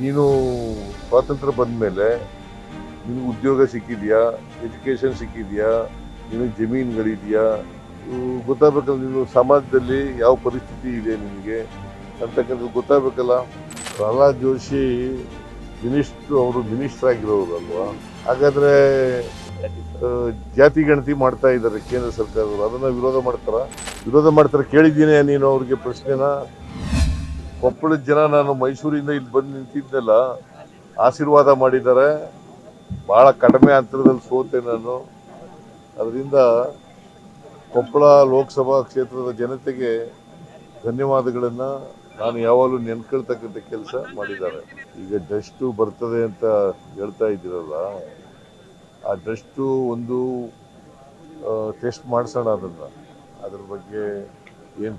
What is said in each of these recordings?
ನೀನು ಸ್ವಾತಂತ್ರ್ಯ ಬಂದ ಮೇಲೆ ನಿನಗೆ ಉದ್ಯೋಗ ಸಿಕ್ಕಿದೆಯಾ? ಎಜುಕೇಷನ್ ಸಿಕ್ಕಿದೆಯಾ? ನಿನಗೆ ಜಮೀನುಗಳಿದೆಯಾ? ಗೊತ್ತಾಗಬೇಕಲ್ಲ, ನೀನು ಸಮಾಜದಲ್ಲಿ ಯಾವ ಪರಿಸ್ಥಿತಿ ಇದೆ ನಿನಗೆ? ಅಂತಕ್ಕಂಥದ್ದು ಗೊತ್ತಾಗಬೇಕಲ್ಲ. ಪ್ರಹ್ಲಾದ್ ಜೋಶಿ ಮಿನಿಸ್ಟ್ರು, ಅವರು ಮಿನಿಸ್ಟರ್ ಆಗಿರೋರು ಅಲ್ವಾ? ಹಾಗಾದ್ರೆ ಜಾತಿ ಗಣತಿ ಮಾಡ್ತಾ ಇದ್ದಾರೆ ಕೇಂದ್ರ ಸರ್ಕಾರದವರು. ಅದನ್ನು ವಿರೋಧ ಮಾಡ್ತಾರ? ವಿರೋಧ ಮಾಡ್ತಾರೆ ಕೇಳಿದ್ದೀನಿ ನೀನು ಅವ್ರಿಗೆ ಪ್ರಶ್ನೆನ? ಕೊಪ್ಪಳದ ಜನ ನಾನು ಮೈಸೂರಿಂದ ಇಲ್ಲಿ ಬಂದು ನಿಂತಿದ್ದೆಲ್ಲ ಆಶೀರ್ವಾದ ಮಾಡಿದ್ದಾರೆ. ಬಹಳ ಕಡಿಮೆ ಅಂತರದಲ್ಲಿ ಸೋತೆ ನಾನು. ಅದರಿಂದ ಕೊಪ್ಪಳ ಲೋಕಸಭಾ ಕ್ಷೇತ್ರದ ಜನತೆಗೆ ಧನ್ಯವಾದಗಳನ್ನು ನಾನು ಯಾವಾಗಲೂ ನೆನ್ಕೊಳ್ತಕ್ಕಂಥ ಕೆಲಸ ಮಾಡಿದ್ದಾರೆ. ಈಗ ಡಸ್ಟು ಬರ್ತದೆ ಅಂತ ಹೇಳ್ತಾ ಇದ್ದೀರಲ್ಲ, ಆ ಡಸ್ಟು ಒಂದು ಟೆಸ್ಟ್ ಮಾಡಿಸೋಣ ಅದನ್ನು. ಅದ್ರ ಬಗ್ಗೆ ಏನು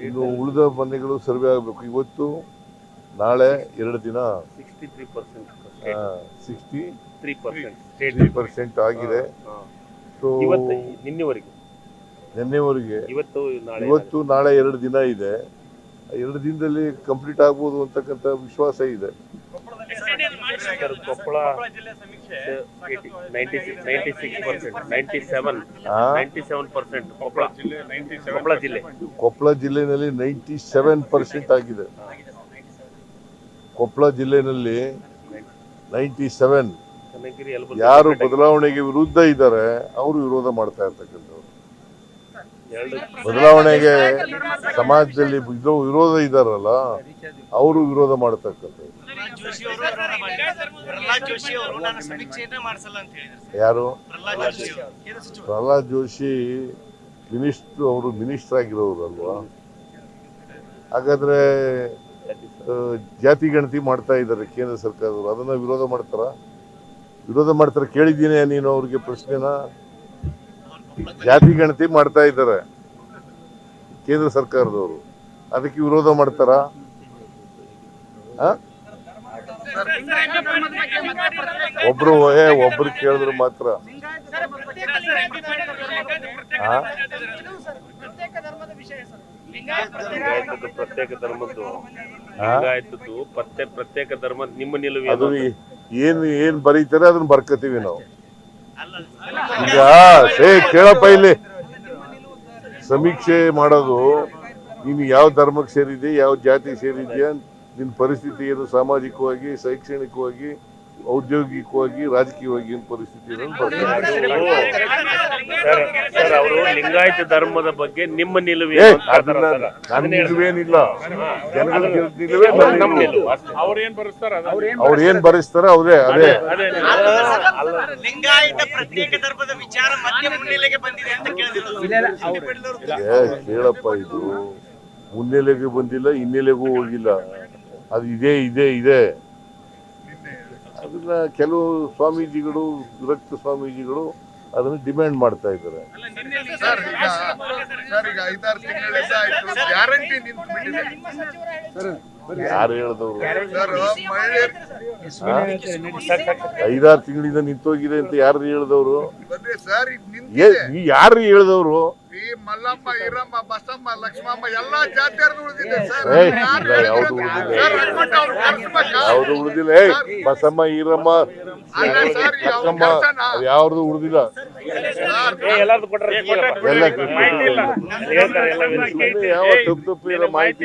ಇನ್ನು ಉಳಿದ ಮನೆಗಳು ಸರ್ವೆ ಆಗಬೇಕು. ಇವತ್ತು ನಾಳೆ ಎರಡು ದಿನ. ಸಿಕ್ಸ್ಟಿ ತ್ರೀ ಪರ್ಸೆಂಟ್ ಆಗಿದೆ. ಸೊ ಇವತ್ತು ನಿನ್ನೆವರೆಗೆ? ನಿನ್ನೆವರೆಗೆ. ಇವತ್ತು ನಾಳೆ ಎರಡು ದಿನ ಇದೆ. ಎರಡು ದಿನದಲ್ಲಿ ಕಂಪ್ಲೀಟ್ ಆಗ್ಬೋದು ಅಂತಕ್ಕಂಥ ವಿಶ್ವಾಸ ಇದೆ. Sir, Koppal ninety six ninety six percent ninety seven? Ninety seven percent Koppal. Koppal ಜಿಲ್ಲೆ. ಕೊಪ್ಪಳ ಜಿಲ್ಲೆನಲ್ಲಿ ನೈಂಟಿ ಸೆವೆನ್ ಪರ್ಸೆಂಟ್ ಆಗಿದೆ. ಕೊಪ್ಪಳ ಜಿಲ್ಲೆನಲ್ಲಿ ನೈಂಟಿ ಸೆವೆನ್ ಯಾರು ಬದಲಾವಣೆಗೆ ವಿರುದ್ಧ ಇದ್ದಾರೆ ಅವರು ವಿರೋಧ ಮಾಡ್ತಾ ಇರ್ತಕ್ಕಂಥವ್ರು. ಬದಲಾವಣೆಗೆ ಸಮಾಜದಲ್ಲಿ ಇದು ವಿರೋಧ ಇದ್ದಾರಲ್ಲ ಅವರು ವಿರೋಧ ಮಾಡತಕ್ಕಂಥದ್ದು ಪ್ರಹ್ಲಾದ್ ಜೋಶಿ ಅವರು ನಾನು ಸಮೀಕ್ಷೆಯನ್ನೇ ಮಾಡಿಸಲ್ಲ ಅಂತ ಹೇಳಿದ್ರು ಯಾರು? ಪ್ರಹ್ಲಾದ್ ಜೋಶಿ ಪ್ರಹ್ಲಾದ್ ಮಿನಿಸ್ಟ್ರು ಅವರು ಮಿನಿಸ್ಟರ್ ಆಗಿರೋರು ಅಲ್ವಾ ಹಾಗಾದ್ರೆ ಜಾತಿ ಗಣತಿ ಮಾಡ್ತಾ ಇದ್ದಾರೆ ಕೇಂದ್ರ ಸರ್ಕಾರದವರು. ಅದನ್ನ ವಿರೋಧ ಮಾಡ್ತಾರ? ವಿರೋಧ ಮಾಡ್ತಾರೆ ಕೇಳಿದ್ದೀನಿ ನೀನು ಅವ್ರಿಗೆ ಪ್ರಶ್ನೆನ. ಜಾತಿ ಗಣತಿ ಮಾಡ್ತಾ ಇದ್ದಾರೆ ಕೇಂದ್ರ ಸರ್ಕಾರದವರು. ಅದಕ್ಕೆ ವಿರೋಧ ಮಾಡ್ತಾರಾ? ಒಬ್ರು ಏ ಒಬ್ರು ಕೇಳಿದ್ರು ಮಾತ್ರ. ಪ್ರತ್ಯೇಕ ಧರ್ಮದ್ದು. ಪ್ರತ್ಯೇಕ ಧರ್ಮದ ನಿಮ್ಮ ನಿಲುವು ಅದು. ಏನ್ ಏನ್ ಬರೀತಾರೆ ಅದನ್ನ ಬರ್ಕತೀವಿ ನಾವು. ಈಗ ಶೇ ಕೇಳಪ್ಪ ಇಲ್ಲಿ. ಸಮೀಕ್ಷೆ ಮಾಡೋದು ನೀನು ಯಾವ ಧರ್ಮಕ್ಕೆ ಸೇರಿದ್ಯಾ, ಯಾವ ಜಾತಿಗೆ ಸೇರಿದ್ಯಾ, ನಿನ್ನ ಪರಿಸ್ಥಿತಿ ಏನು ಸಾಮಾಜಿಕವಾಗಿ, ಶೈಕ್ಷಣಿಕವಾಗಿ ಔದ್ಯೋಗಿಕವಾಗಿ ರಾಜಕೀಯವಾಗಿ ಏನು ಪರಿಸ್ಥಿತಿ ಇದೆ ಸರ್ ಸರ್ ಅವರು ಲಿಂಗಾಯತ ಧರ್ಮದ ಬಗ್ಗೆ ನಿಮ್ಮ ನಿಲುವು ನನ್ನ ನಿಲುವೇನಿಲ್ಲ. ಜನಗಳ ನಿಲುವೇ. ಅವ್ರು ಏನ್ ಭರಿಸ್ತಾರ ಅವರೇ ಅದೇ. ಲಿಂಗಾಯತ ಪ್ರತ್ಯೇಕ ಧರ್ಮದ ವಿಚಾರ ಮತ್ತೆ ಮುನ್ನೆಲೆಗೆ ಬಂದಿದೆ ಅಂತ ಕೇಳಪ್ಪ ಇದು. ಮುನ್ನೆಲೆಗೆ ಬಂದಿಲ್ಲ ಹಿನ್ನೆಲೆಗೂ ಹೋಗಿಲ್ಲ. ಅದು ಇದೇ ಇದೆ ಇದೆ. ಅದನ್ನ ಕೆಲವು ಸ್ವಾಮೀಜಿಗಳು ವಿರಕ್ತ ಸ್ವಾಮೀಜಿಗಳು ಅದನ್ನು ಡಿಮ್ಯಾಂಡ್ ಮಾಡ್ತಾ ಇದ್ದಾರೆ. ಸರ್ ಈಗ ಸರ್ ಈಗ ಐದಾರು ತಿಂಗಳಿಂದ ಆಯ್ತು. ಗ್ಯಾರಂಟಿ ನಿಂತು ಬಿಟ್ಟಿದೆ ಯಾರು ಹೇಳಿದವರು? ಐದಾರು ತಿಂಗಳಿಂದ ನಿಂತೋಗಿದೆ ಅಂತ ಯಾರು ಹೇಳಿದವರು? ಯಾರು ಹೇಳಿದವರು? ಈ ಮಲ್ಲಮ್ಮ ಈರಮ್ಮ ಬಸಮ್ಮ ಲಕ್ಷ್ಮಮ್ಮ ಎಲ್ಲಾ ಜಾತಿಯರ್ದು ಉಳಿದಿದೆ ಸರ್. ಏಯ್, ಯಾರು ಇಲ್ಲ, ಯಾವ್ದು ಉಳ್ದಿಲ್ಲ. ಏ ಬಸಮ್ಮ ಈರಮ್ಮ ಲಕ್ಷ್ಮ ಯಾವ್ದು ಉಳಿದಿಲ್ಲ. ಎಲ್ಲ ಇಲ್ಲ ಯಾವ ತಪ್ಪು ತಪ್ಪು ಇರೋ ಮಾಹಿತಿ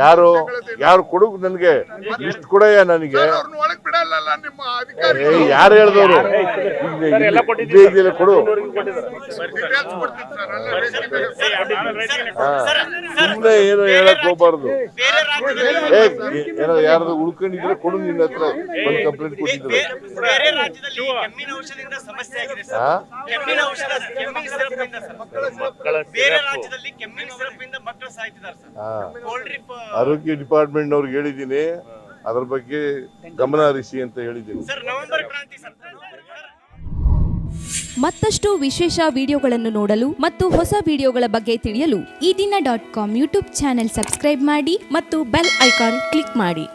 ಯಾರು ಯಾರು ಕೊಡು ನನಗೆ ಇಷ್ಟು ಕೊಡಯ್ಯ ನನಗೆ? ಸರ್ ಅವ್ರನ್ನ ಒಳಗ್ ಬಿಡಲ್ಲ ನಿಮ್ಮ ಅಧಿಕಾರಿ ಯಾರು ಹೇಳಿದವರು? ಕೊಡು. ಸುಮ್ಮನೆ ಏನು ಹೇಳಕ್ ಹೋಗ್ಬಾರ್ದು. ಏನೋ ಯಾರು ಉಳ್ಕೊಂಡಿದ್ರೆ ಕೊಡು ನಿನ್ನ ಹತ್ರ. ಒಂದು ಕಂಪ್ಲೇಂಟ್ ಕೊಟ್ಟಿದ್ರು. ಬೇ- ಬೇರೆ ರಾಜ್ಯದಲ್ಲಿ ಕೆಮ್ಮಿನ ಔಷಧದಿಂದ ಸಮಸ್ಯೆ ಆಗಿದೆ ಸರ್. ಕೆಮ್ಮಿನ ಔಷಧ ಕೆಮ್ಮಿನ ಸಿರಪ್ ಸರ್. ಮಕ್ಕಳ ಬೇರೆ ರಾಜ್ಯದಲ್ಲಿ ಕೆಮ್ಮಿನ ಸಿರಪ್ ಇಂದ ಮಕ್ಕಳು ಆರೋಗ್ಯ ಡಿಪಾರ್ಟ್ಮೆಂಟ್ ಅವ್ರಿಗೆ ಹೇಳಿದ್ದೀನಿ. ಅದ್ರ ಬಗ್ಗೆ ಗಮನ ಹರಿಸಿ ಅಂತ ಹೇಳಿದ್ದೀನಿ. ಸರ್ ನವೆಂಬರ್ ಕ್ರಾಂತಿ ಸರ್. ಮತ್ತಷ್ಟು ವಿಶೇಷ ವಿಡಿಯೋಗಳನ್ನು ನೋಡಲು ಮತ್ತು ಹೊಸ ವಿಡಿಯೋಗಳ ಬಗ್ಗೆ ತಿಳಿಯಲು Ee Dina dot com YouTube channel subscribe ಮಾಡಿ ಮತ್ತು ಬೆಲ್ ಐಕಾನ್ ಕ್ಲಿಕ್ ಮಾಡಿ.